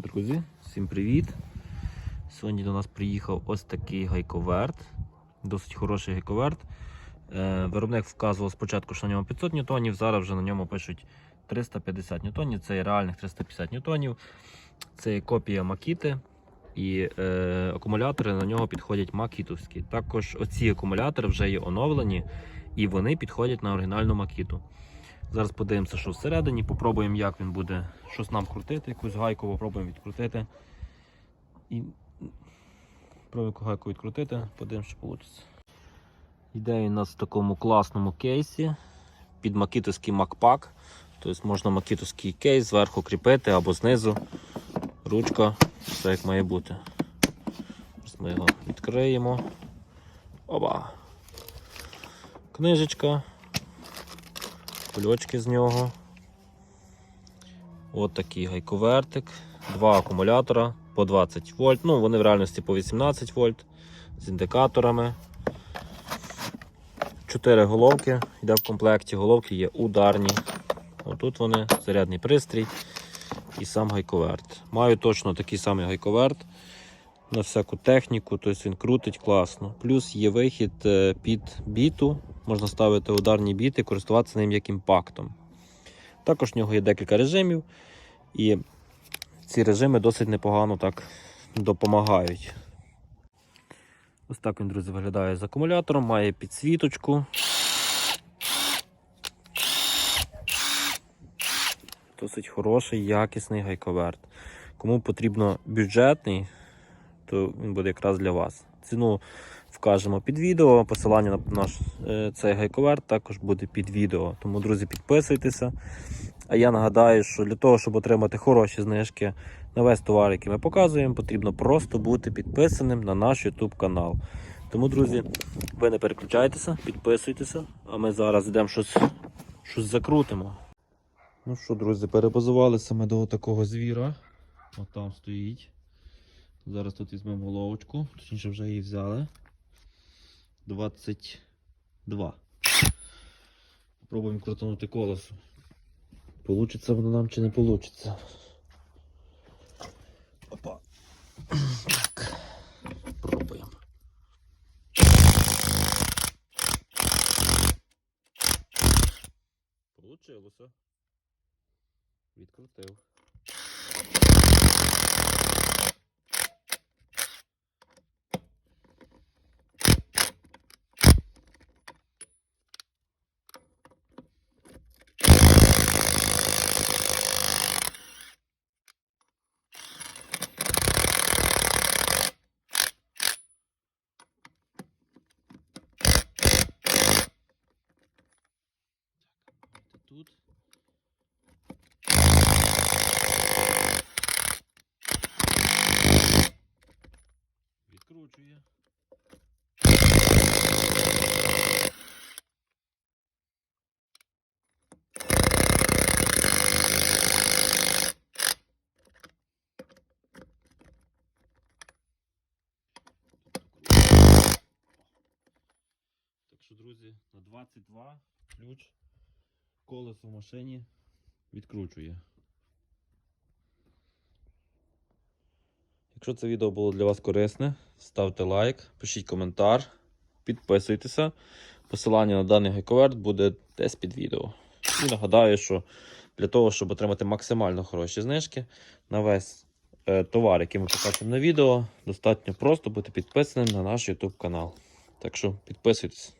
Друзі, всім привіт! Сьогодні до нас приїхав ось такий гайковерт. Досить хороший гайковерт. Е, Виробник вказував спочатку, що на ньому 500 ньютонів, зараз вже на ньому пишуть 350 ньютонів. Це є реальних 350 ньютонів. Це є копія Макіти. І е, акумулятори на нього підходять макітовські. Також оці акумулятори вже є оновлені і вони підходять на оригінальну макіту. Зараз подивимося, що всередині, попробуємо, як він буде щось нам крутити, якусь гайку попробуємо відкрутити. І пробуємо гайку відкрутити, подивимося, що вийде. Йде у нас в такому класному кейсі під макітовський макпак. Тобто можна макітовський кейс зверху кріпити або знизу. Ручка, все як має бути. Зараз ми його відкриємо. Оба. Книжечка кульочки з нього. От такий гайковертик. Два акумулятора по 20 вольт. Ну, вони в реальності по 18 вольт з індикаторами. Чотири головки йде в комплекті. Головки є ударні. Отут вони, зарядний пристрій і сам гайковерт. Маю точно такий самий гайковерт на всяку техніку, тобто він крутить класно. Плюс є вихід е, під біту, можна ставити ударні біти, користуватися ним як імпактом. Також в нього є декілька режимів, і ці режими досить непогано так допомагають. Ось так він, друзі, виглядає з акумулятором, має підсвіточку. Досить хороший, якісний гайковерт. Кому потрібно бюджетний, то він буде якраз для вас. Ціну вкажемо під відео. Посилання на наш е, цей гайковерт також буде під відео. Тому, друзі, підписуйтеся. А я нагадаю, що для того, щоб отримати хороші знижки на весь товар, який ми показуємо, потрібно просто бути підписаним на наш YouTube канал. Тому, друзі, ви не переключайтеся, підписуйтеся, а ми зараз йдемо щось, щось закрутимо. Ну що, друзі, перебазувалися ми до такого звіра. От там стоїть. Зараз тут візьмемо головочку, точніше вже її взяли. 22. Попробуємо крутанути колесо. Получиться воно нам чи не получиться. Опа. Так. Пробуємо. Получилося. Відкрутив. Тут. Відкручує. Друзі, на 22 ключ колесо в машині відкручує. Якщо це відео було для вас корисне, ставте лайк, пишіть коментар, підписуйтеся. Посилання на даний гайковерт буде десь під відео. І нагадаю, що для того, щоб отримати максимально хороші знижки на весь е, товар, який ми покажемо на відео, достатньо просто бути підписаним на наш YouTube канал. Так що підписуйтесь.